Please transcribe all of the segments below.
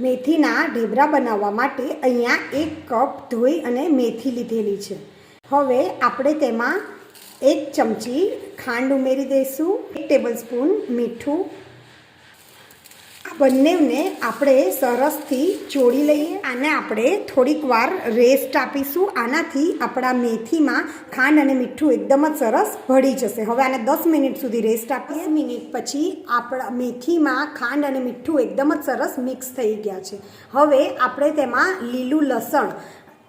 મેથીના ઢેબરા બનાવવા માટે અહીંયા એક કપ ધોઈ અને મેથી લીધેલી છે. હવે આપણે તેમાં એક ચમચી ખાંડ ઉમેરી દઈશું, એક ટેબલ સ્પૂન મીઠું બંનેને આપણે સરસથી ચોળી લઈએ આને આપણે થોડીક વાર રેસ્ટ આપીશું. આનાથી આપણા મેથીમાં ખાંડ અને મીઠું એકદમ જ સરસ ભળી જશે. હવે આને દસ મિનિટ સુધી રેસ્ટ આપીએ. મિનિટ પછી આપણા મેથીમાં ખાંડ અને મીઠું એકદમ જ સરસ મિક્સ થઈ ગયા છે. હવે આપણે તેમાં લીલું લસણ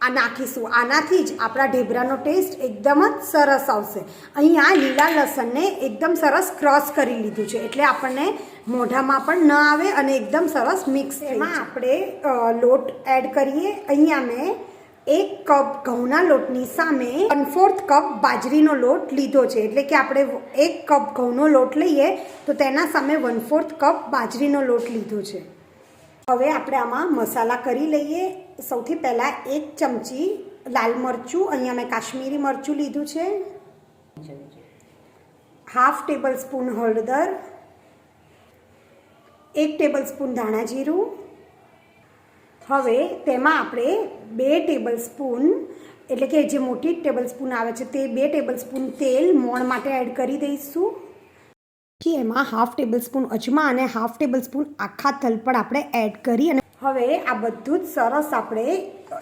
આ નાખીશું આનાથી જ આપણા ઢેબરાનો ટેસ્ટ એકદમ જ સરસ આવશે. અહીંયા લીલા લસણને એકદમ સરસ ક્રોસ કરી લીધું છે. એટલે આપણને મોઢામાં પણ ન આવે અને એકદમ સરસ મિક્સ એમાં આપણે લોટ એડ કરીએ. અહીંયા મેં એક કપ ઘઉંના લોટની સામે વન ફોર્થ કપ બાજરીનો લોટ લીધો છે. એટલે કે આપણે એક કપ ઘઉંનો લોટ લઈએ તો તેના સામે વન ફોર્થ કપ બાજરીનો લોટ લીધો છે. હવે આપણે આમાં મસાલા કરી લઈએ. સૌથી પહેલાં એક ચમચી લાલ મરચું. અહીંયા મેં કાશ્મીરી મરચું લીધું છે. હાફ ટેબલ સ્પૂન હળદર. એક ટેબલ સ્પૂન ધાણા જીરું. હવે તેમાં આપણે બે ટેબલ સ્પૂન, એટલે કે જે મોટી ટેબલ સ્પૂન આવે છે તે બે ટેબલ સ્પૂન તેલ મોણ માટે એડ કરી દઈશું. પછી એમાં હાફ ટેબલ સ્પૂન અજમા અને હાફ ટેબલ સ્પૂન આખા તલ પણ આપણે એડ કરી અને હવે આ બધું જ સરસ આપણે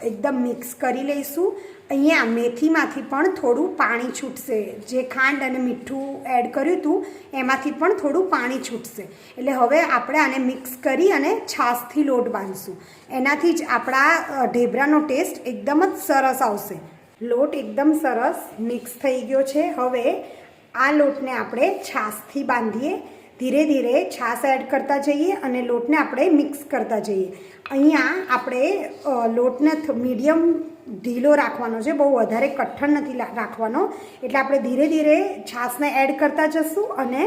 એકદમ મિક્સ કરી લઈશું. અહીંયા મેથીમાંથી પણ થોડું પાણી છૂટશે. જે ખાંડ અને મીઠું એડ કર્યું હતું, એમાંથી પણ થોડું પાણી છૂટશે. એટલે હવે આપણે આને મિક્સ કરી અને છાશથી લોટ બાંધશું. એનાથી જ આપણા ઢેબરાનો ટેસ્ટ એકદમ જ સરસ આવશે. લોટ એકદમ સરસ મિક્સ થઈ ગયો છે. હવે આ લોટને આપણે છાશથી બાંધીએ. ધીરે ધીરે છાશ એડ કરતા જઈએ અને લોટને આપણે મિક્સ કરતા જઈએ. અહીંયા આપણે લોટને મીડિયમ ઢીલો રાખવાનો છે, બહુ વધારે કઠણ નથી રાખવાનો. એટલે આપણે ધીરે ધીરે છાશને એડ કરતા જશું અને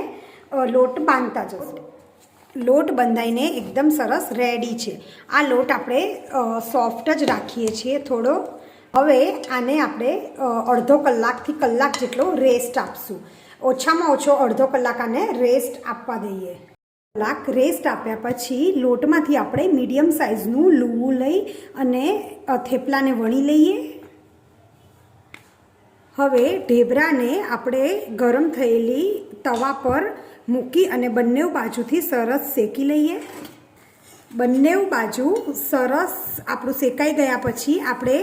લોટ બાંધતા જશું. લોટ બંધાઈને એકદમ સરસ રેડી છે. આ લોટ આપણે સોફ્ટ જ રાખીએ છીએ થોડો. હવે આને આપણે અડધો કલાકથી કલાક જેટલો રેસ્ટ આપશું. ઓછામાં ઓછો અડધો કલાક આને રેસ્ટ આપવા દઈએ. કલાક રેસ્ટ આપ્યા પછી લોટમાંથી આપણે મીડિયમ સાઇઝનું લૂવું લઈ અને થેપલાને વણી લઈએ. હવે ઢેબરાને આપણે ગરમ થયેલી તવા પર મૂકી અને બંને બાજુથી સરસ શેકી લઈએ. બંને બાજુ સરસ આપણું શેકાઈ ગયા પછી આપણે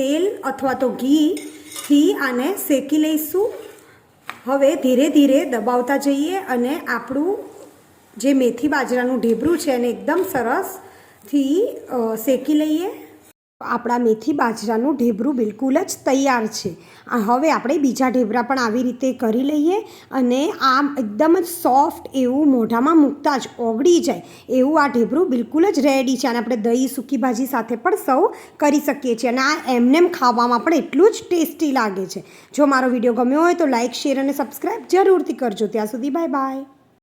તેલ અથવા તો ઘીથી આને શેકી લઈશું. હવે ધીરે ધીરે દબાવતા જઈએ અને આપણું જે મેથી બાજરાનું ઢેબરું છે એને એકદમ સરસથી શેકી લઈએ. આપણા મેથી બાજરાનું ઢેબરું બિલકુલ જ તૈયાર છે. હવે આપણે બીજા ઢેબરા પણ આવી રીતે કરી લઈએ અને આમ એકદમ જ સોફ્ટ એવું મોઢામાં મૂકતા જ ઓગળી જાય એવું આ ઢેબરું બિલકુલ જ રેડી છે. અને આપણે દહીં, સૂકી ભાજી સાથે પણ સૌ કરી શકીએ છીએ અને આ એમનેમ ખાવામાં પણ એટલું જ ટેસ્ટી લાગે છે. જો મારો વીડિયો ગમ્યો હોય તો લાઇક શેર અને સબસ્ક્રાઈબ જરૂરથી કરજો. ત્યાં સુધી બાય બાય.